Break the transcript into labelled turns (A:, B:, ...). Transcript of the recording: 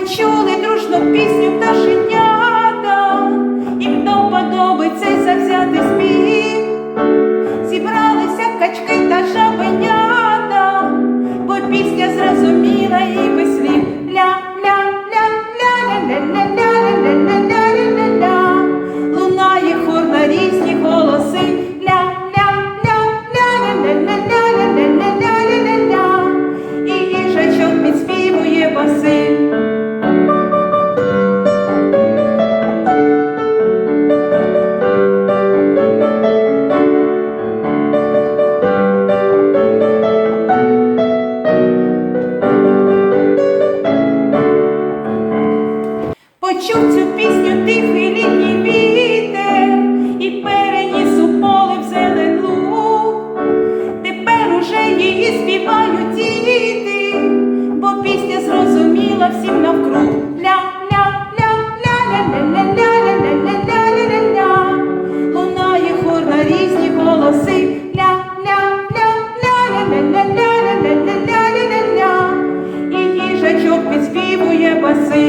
A: Ми чули дружну пісню та життя. Почув цю пісню тихий літній вітер і переніс у поле в зелен луг. Тепер уже її співають діти, бо пісня зрозуміла всім навкруг. Ля-ля-ля-ля-ля-ля-ля-ля-ля-ля-ля-ля-ля. Лунає хор на різні голоси. Ля-ля-ля-ля-ля-ля-ля-ля-ля-ля-ля-ля. І їжачок підспівує баси.